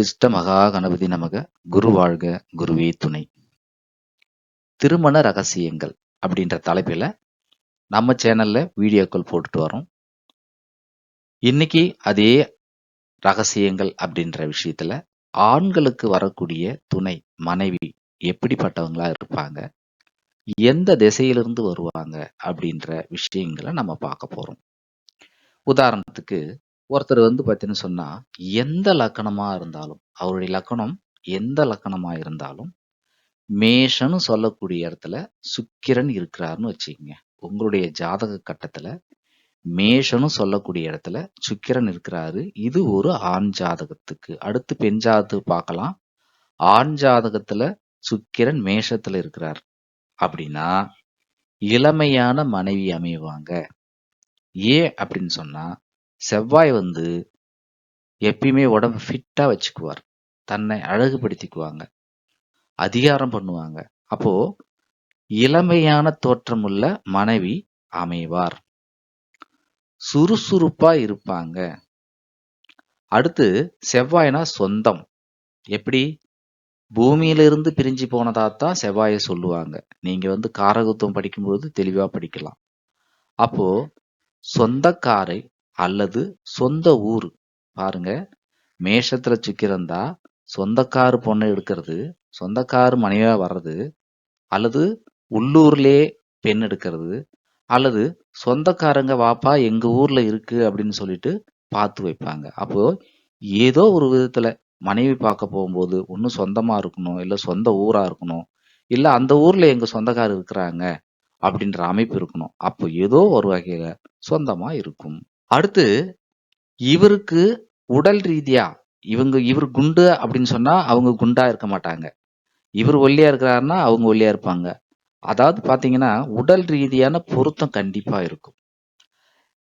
உச்சிஷ்ட மகா கணபதி நமக குரு வாழ்க குருவே துணை. திருமண ரகசியங்கள் அப்படின்ற தலைப்பில் நம்ம சேனல்ல வீடியோக்கள் போட்டுட்டு வரோம் இன்னைக்கு அதே ரகசியங்கள் அப்படின்ற விஷயத்துல ஆண்களுக்கு வரக்கூடிய துணை மனைவி எப்படிப்பட்டவங்களா இருப்பாங்க எந்த திசையிலிருந்து வருவாங்க அப்படின்ற விஷயங்களை நம்ம பார்க்க போறோம். உதாரணத்துக்கு ஒருத்தர் வந்து பார்த்தீங்கன்னு சொன்னா எந்த லக்கணமா இருந்தாலும் அவருடைய லக்கணம் எந்த லக்கணமா இருந்தாலும் மேஷன்னு சொல்லக்கூடிய இடத்துல சுக்கிரன் இருக்கிறாருன்னு வச்சுக்கோங்க. உங்களுடைய ஜாதக கட்டத்துல மேஷனும் சொல்லக்கூடிய இடத்துல சுக்கிரன் இருக்கிறாரு. இது ஒரு ஆண் ஜாதகத்துக்கு. அடுத்து பெண் ஜாதகத்துக்கு பார்க்கலாம். ஆண் ஜாதகத்துல சுக்கிரன் மேஷத்துல இருக்கிறார். அப்படின்னா இளமையான மனைவி அமைவாங்க. ஏன் அப்படின்னு சொன்னா செவ்வாய் வந்து எப்பயுமே உடம்பு ஃபிட்டா வச்சுக்குவார். தன்னை அழகுபடுத்திக்குவாங்க. அதிகாரம் பண்ணுவாங்க. அப்போ இளமையான தோற்றமுள்ள மனைவி அமைவார். சுறுசுறுப்பா இருப்பாங்க. அடுத்து செவ்வாய்னா சொந்தம். எப்படி? பூமியிலிருந்து பிரிஞ்சு போனதாத்தான் செவ்வாயை சொல்லுவாங்க. நீங்க வந்து காரகத்துவம் படிக்கும்போது தெளிவா படிக்கலாம். அப்போ சொந்தக்காரை அல்லது சொந்த ஊர். பாருங்க. மேஷத்துல சுக்கிரந்தா சொந்தக்காரு பொண்ணை எடுக்கிறது சொந்தக்காரு மனைவியா வர்றது அல்லது உள்ளூர்லேயே பெண் எடுக்கிறது அல்லது சொந்தக்காரங்க வாப்பா எங்க ஊர்ல இருக்கு அப்படின்னு சொல்லிட்டு பார்த்து வைப்பாங்க. அப்போ ஏதோ ஒரு விதத்துல மனைவி பார்க்க போகும்போது ஒன்றும் சொந்தமாக இருக்கணும் இல்லை சொந்த ஊராக இருக்கணும் இல்லை அந்த ஊரில் எங்கள் சொந்தக்காரர் இருக்கிறாங்க அப்படின்ற அமைப்பு இருக்கணும். அப்போ ஏதோ ஒரு வகையில் சொந்தமாக இருக்கும். அடுத்து இவருக்கு உடல் ரீதியா இவங்க இவர் குண்டு அப்படின்னு சொன்னா அவங்க குண்டா இருக்க மாட்டாங்க. இவர் ஒல்லியா இருக்கிறாருன்னா அவங்க ஒல்லியா இருப்பாங்க. அதாவது பாத்தீங்கன்னா உடல் ரீதியான பொருத்தம் கண்டிப்பா இருக்கும்.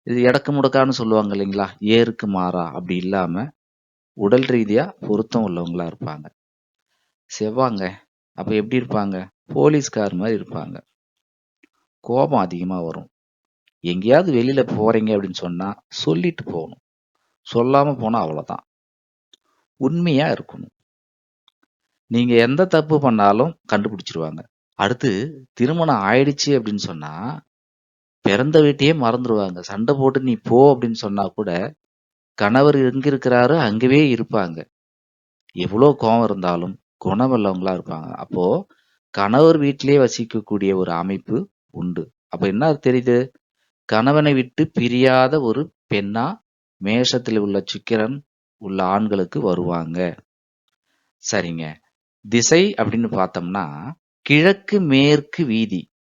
இது இடக்கு முடக்கான்னு சொல்லுவாங்க இல்லைங்களா? ஏருக்கு மாறா அப்படி இல்லாம உடல் ரீதியா பொருத்தம் உள்ளவங்களா இருப்பாங்க. செவ்வாங்க அப்ப எப்படி இருப்பாங்க? போலீஸ்கார் மாதிரி இருப்பாங்க. கோபம் அதிகமா வரும். எங்கேயாவது வெளியில போறீங்க அப்படின்னு சொன்னா சொல்லிட்டு போகணும். சொல்லாம போனா அவ்வளவுதான். உண்மையா இருக்கணும். நீங்க எந்த தப்பு பண்ணாலும் கண்டுபிடிச்சிருவாங்க. அடுத்து திருமணம் ஆயிடுச்சு அப்படின்னு சொன்னா பிறந்த வீட்டையே மறந்துடுவாங்க சண்டை போட்டு நீ போ அப்படின்னு சொன்னா கூட கணவர் எங்க இருக்கிறாரு அங்கவே இருப்பாங்க. எவ்வளோ கோவம் இருந்தாலும் குணமுள்ளவங்களா இருப்பாங்க. அப்போ கணவர் வீட்டிலேயே வசிக்கக்கூடிய ஒரு அமைப்பு உண்டு. அப்போ என்ன தெரியுது? கணவனை விட்டு பிரியாத ஒரு பெண்ணா மேஷத்தில் உள்ள சுக்கிரன் உள்ள ஆண்களுக்கு வருவாங்க. சரிங்க. திசை அப்படின்னு பார்த்தோம்னா கிழக்கு மேற்கு வீதி.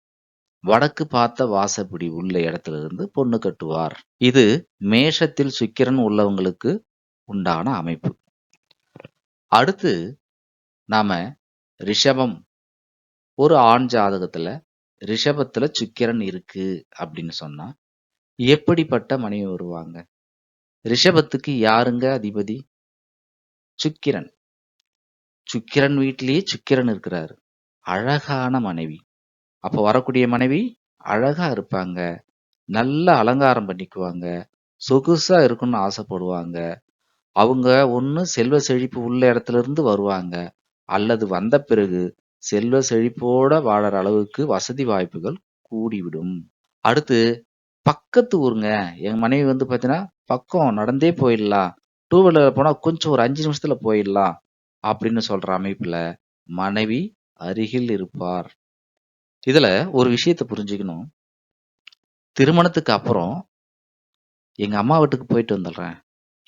வடக்கு பார்த்த வாசப்படி உள்ள இடத்துல இருந்து பொண்ணு கட்டுவார். இது மேஷத்தில் சுக்கிரன் உள்ளவங்களுக்கு உண்டான அமைப்பு. அடுத்து நாம ரிஷபம். ஒரு ஆண் ஜாதகத்துல ரிஷபத்துல சுக்கிரன் இருக்கு அப்படின்னு சொன்னா எப்படிப்பட்ட மனைவி வருவாங்க? ரிஷபத்துக்கு யாருங்க அதிபதி? சுக்கிரன். சுக்கிரன் வீட்டிலேயே சுக்கிரன் இருக்கிறாரு. அழகான மனைவி. அப்ப வரக்கூடிய மனைவி அழகா இருப்பாங்க. நல்ல அலங்காரம் பண்ணிக்குவாங்க. சொகுசா இருக்கணும்னு ஆசைப்படுவாங்க. அவங்க ஒண்ணு செல்வ செழிப்பு உள்ள இடத்துல இருந்து வருவாங்க. அல்லது வந்த பிறகு செல்வ செழிப்போட வாழற அளவுக்கு வசதி வாய்ப்புகள் கூடிவிடும். அடுத்து பக்கத்து ஊருங்க. எங்க மனைவி வந்து பார்த்தீங்கன்னா பக்கம் நடந்தே போயிடலாம் டூ வீலர்ல போனா கொஞ்சம் ஒரு அஞ்சு நிமிஷத்துல போயிடலாம் அப்படின்னு சொல்ற அமைப்புல மனைவி அருகில் இருப்பார். இதுல ஒரு விஷயத்த புரிஞ்சுக்கணும். திருமணத்துக்கு அப்புறம் எங்க அம்மா வீட்டுக்கு போயிட்டு வந்துடுறேன்.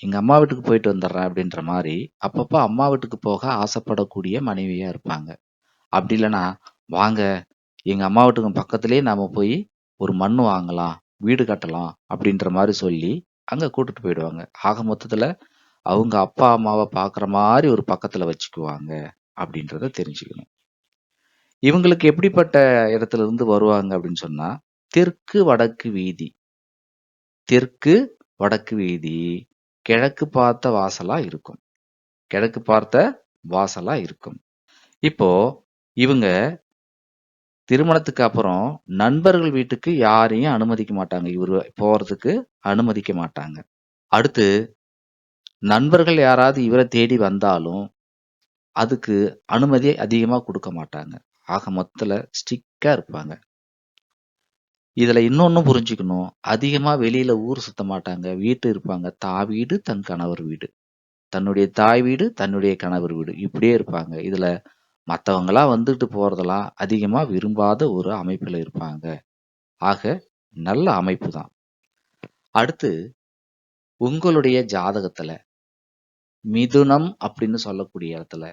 எங்க அம்மா வீட்டுக்கு போயிட்டு வந்துடுறேன். அப்படின்ற மாதிரி அப்பப்போ அம்மா வீட்டுக்கு போக ஆசைப்படக்கூடிய மனைவியா இருப்பாங்க. அப்படி இல்லைன்னா வாங்க எங்க அம்மா வீட்டுக்கு பக்கத்திலேயே நாம போய் ஒரு மண் வாங்கலாம் வீடு கட்டலாம் அப்படின்ற மாதிரி சொல்லி அங்க கூட்டிட்டு போயிடுவாங்க. ஆக மொத்தத்தில் அவங்க அப்பா அம்மாவை பார்க்குற மாதிரி ஒரு பக்கத்தில் வச்சுக்குவாங்க அப்படின்றத தெரிஞ்சுக்கணும். இவங்களுக்கு எப்படிப்பட்ட இடத்துல இருந்து வருவாங்க அப்படின்னு சொன்னா தெற்கு வடக்கு வீதி. தெற்கு வடக்கு வீதி. கிழக்கு பார்த்த வாசலா இருக்கும். கிழக்கு பார்த்த வாசலா இருக்கும். இப்போ இவங்க திருமணத்துக்கு அப்புறம் நண்பர்கள் வீட்டுக்கு யாரையும் அனுமதிக்க மாட்டாங்க இவர் போறதுக்கு அனுமதிக்க மாட்டாங்க அடுத்து நண்பர்கள் யாராவது இவரை தேடி வந்தாலும் அதுக்கு அனுமதி அதிகமா கொடுக்க மாட்டாங்க. ஆக மொத்தத்துல ஸ்டிக்காக இருப்பாங்க. இதுல இன்னொன்று புரிஞ்சுக்கணும். அதிகமா வெளியில ஊர் சுத்த மாட்டாங்க. வீட்டு இருப்பாங்க. தா வீடு, தன் கணவர் வீடு. தன்னுடைய தாய் வீடு, தன்னுடைய கணவர் வீடு. இப்படியே இருப்பாங்க. இதுல மத்தவங்களா வந்துட்டு போறதெல்லாம் அதிகமா விரும்பாத ஒரு அமைப்புல இருப்பாங்க. ஆக நல்ல அமைப்பு தான். அடுத்து உங்களுடைய ஜாதகத்துல மிதுனம் அப்படின்னு சொல்லக்கூடிய இடத்துல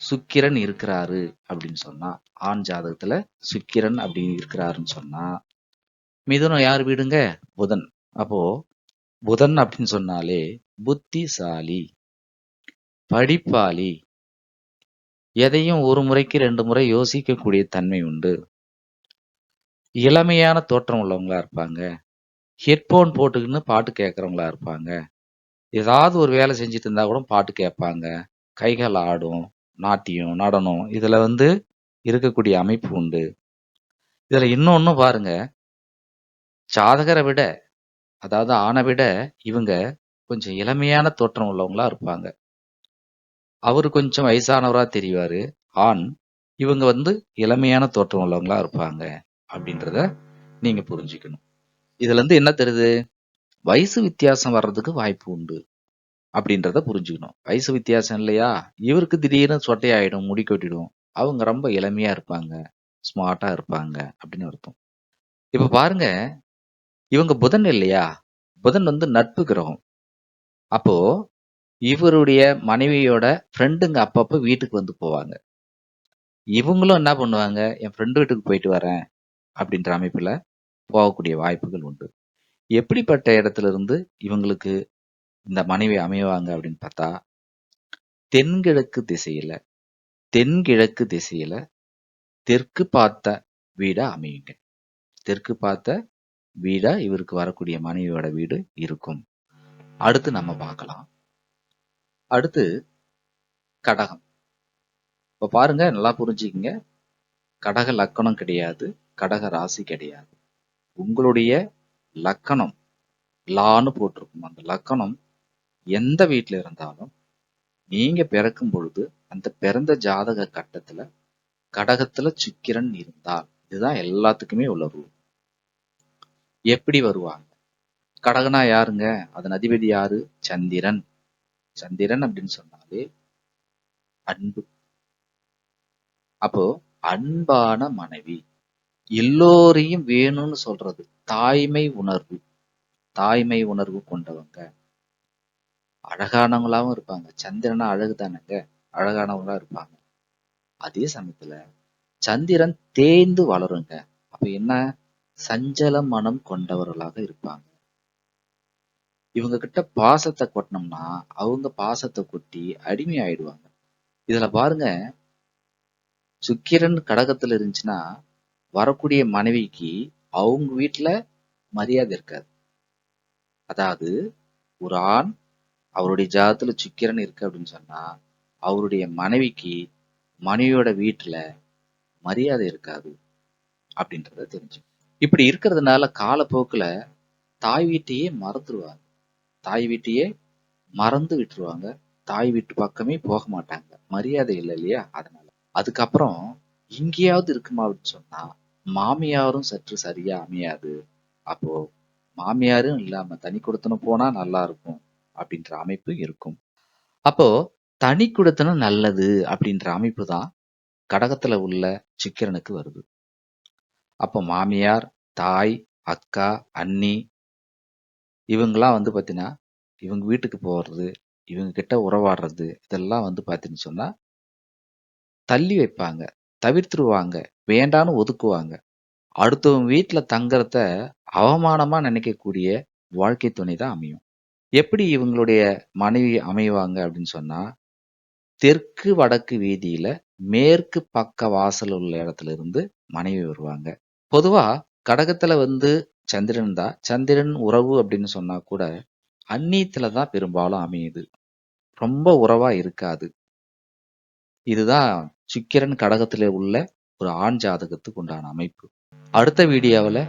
சுக்கிரன் இருக்கிறாரு அப்படின்னு சொன்னா ஆண் ஜாதகத்துல சுக்கிரன் அப்படி இருக்கிறாருன்னு சொன்னா மிதுனம் யார் வீடுங்க புதன் அப்போ புதன் அப்படின்னு சொன்னாலே புத்திசாலி படிப்பாளி எதையும் ஒரு முறைக்கு ரெண்டு முறை யோசிக்கக்கூடிய தன்மை உண்டு. இளமையான தோற்றம் உள்ளவங்களா இருப்பாங்க. ஹெட்ஃபோன் போட்டுக்கின்னு பாட்டு கேட்குறவங்களா இருப்பாங்க. ஏதாவது ஒரு வேலை செஞ்சுட்டு இருந்தால் கூட பாட்டு கேட்பாங்க. கைகள் ஆடும் நாட்டியம் நடனம் இதில் வந்து இருக்கக்கூடிய அமைப்பு உண்டு. இதில் இன்னொன்று பாருங்க. ஜாதகரை விட அதாவது ஆணை விட இவங்க கொஞ்சம் இளமையான தோற்றம் உள்ளவங்களா இருப்பாங்க. அவரு கொஞ்சம் வயசானவரா தெரிவாரு. ஆண் இவங்க வந்து இளமையான தோற்றம் உள்ளவங்களா இருப்பாங்க அப்படின்றத நீங்க புரிஞ்சுக்கணும். இதுலேருந்து என்ன தெரியுது? வயசு வித்தியாசம் வர்றதுக்கு வாய்ப்பு உண்டு அப்படின்றத புரிஞ்சுக்கணும். வயசு வித்தியாசம் இல்லையா? இவருக்கு திடீர்னு சொட்டையாயிடும் முடி கொட்டிடும். அவங்க ரொம்ப இளமையா இருப்பாங்க ஸ்மார்ட்டா இருப்பாங்க அப்படின்னு அர்த்தம். இப்ப பாருங்க இவங்க புதன் இல்லையா? புதன் வந்து நட்பு கிரகம். அப்போ இவருடைய மனைவியோட ஃப்ரெண்டுங்க அப்பப்போ வீட்டுக்கு வந்து போவாங்க. இவங்களும் என்ன பண்ணுவாங்க என் ஃப்ரெண்டு வீட்டுக்கு போயிட்டு வரேன் அப்படின்ற அமைப்பில் போகக்கூடிய வாய்ப்புகள் உண்டு. எப்படிப்பட்ட இடத்துல இருந்து இவங்களுக்கு இந்த மனைவி அமைவாங்க அப்படின்னு பார்த்தா தென்கிழக்கு திசையில தென்கிழக்கு திசையில தெற்கு பார்த்த வீடா அமையுங்க. தெற்கு பார்த்த வீடா இவருக்கு வரக்கூடிய மனைவியோட வீடு இருக்கும். அடுத்து நம்ம பார்க்கலாம். அடுத்து கடகம். இப்ப பாருங்க நல்லா புரிஞ்சுக்கங்க. கடக லக்கணம் கிடையாது கடக ராசி கிடையாது. உங்களுடைய லக்கணம் லான்னு போட்டிருக்கும். அந்த லக்கணம் எந்த வீட்டில் இருந்தாலும் நீங்க பிறக்கும் பொழுது அந்த பிறந்த ஜாதக கட்டத்துல கடகத்துல சுக்கிரன் இருந்தால் இதுதான் எல்லாத்துக்குமே உள்ள ரூல். எப்படி வருவாங்க? கடகனா யாருங்க? அதன் அதிபதி யாரு? சந்திரன். சந்திரன் அப்படின்னு சொன்னாலே அன்பு. அப்போ அன்பான மனைவி எல்லோரையும் வேணும்னு சொல்றது தாய்மை உணர்வு. தாய்மை உணர்வு கொண்டவங்க. அழகானவங்களாவும் இருப்பாங்க. சந்திரனா அழகு தானேங்க? அழகானவங்களா இருப்பாங்க. அதே சமயத்துல சந்திரன் தேய்ந்து வளருங்க. அப்ப என்ன? சஞ்சல மனம் கொண்டவர்களாக இருப்பாங்க. இவங்க கிட்ட பாசத்தை கொட்டினோம்னா அவங்க பாசத்தை கொட்டி அடிமை ஆயிடுவாங்க இதுல பாருங்க சுக்கிரன் கடகத்துல இருந்துச்சுன்னா வரக்கூடிய மனைவிக்கு அவங்க வீட்டுல மரியாதை இருக்காது. அதாவது ஒரு ஆண் அவருடைய ஜாதத்துல சுக்கிரன் இருக்கு அப்படின்னு சொன்னா அவருடைய மனைவிக்கு மனைவியோட வீட்டுல மரியாதை இருக்காது அப்படின்றத தெரிஞ்சு இப்படி இருக்கிறதுனால காலப்போக்குல தாய் வீட்டையே மறந்துடுவாங்க தாய் வீட்டையே மறந்து விட்டுருவாங்க. தாய் வீட்டு பக்கமே போக மாட்டாங்க. மரியாதை இல்லை இல்லையா? அதனால. அதுக்கப்புறம் இங்கேயாவது இருக்குமா அப்படின்னு சொன்னா மாமியாரும் சற்று சரியா அமையாது. அப்போ மாமியாரும் இல்லாம தனி கொடுத்தனும் போனா நல்லா இருக்கும் அப்படின்ற அமைப்பு இருக்கும். அப்போ தனி கொடுத்தனும் நல்லது அப்படின்ற அமைப்பு தான் கடகத்துல உள்ள சிக்கிரனுக்கு வருது. அப்போ மாமியார் தாய் அக்கா அண்ணி இவங்கெல்லாம் வந்து பார்த்தீங்கன்னா இவங்க வீட்டுக்கு போகிறது இவங்க கிட்ட உறவாடுறது இதெல்லாம் வந்து பார்த்தீங்கன்னு சொன்னா தள்ளி வைப்பாங்க தவிர்த்துருவாங்க வேண்டான்னு ஒதுக்குவாங்க. அடுத்தவங்க வீட்டில் தங்கறத அவமானமா நினைக்கக்கூடிய வாழ்க்கை துணை தான் அமையும். எப்படி இவங்களுடைய மனைவி அமைவாங்க அப்படின்னு சொன்னா தெற்கு வடக்கு வீதியில மேற்கு பக்க வாசல் உள்ள இடத்துல இருந்து மனைவி வருவாங்க. பொதுவா கடகத்தில் வந்து சந்திரன் தான். சந்திரன் உறவு அப்படின்னு சொன்னா கூட அந்நியத்துல தான் பெரும்பாலும் அமையுது. ரொம்ப உறவா இருக்காது. இதுதான் சுக்கிரன் கடகத்துல உள்ள ஒரு ஆண் ஜாதகத்துக்கு உண்டான அமைப்பு. அடுத்த வீடியோவில்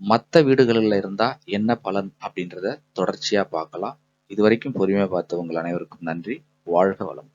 மற்ற வீடுகளில் இருந்தா என்ன பலன் அப்படின்றத தொடர்ச்சியா பார்க்கலாம். இதுவரைக்கும் வரைக்கும் பார்த்த உங்கள் அனைவருக்கும் நன்றி. வாழ்க வளம்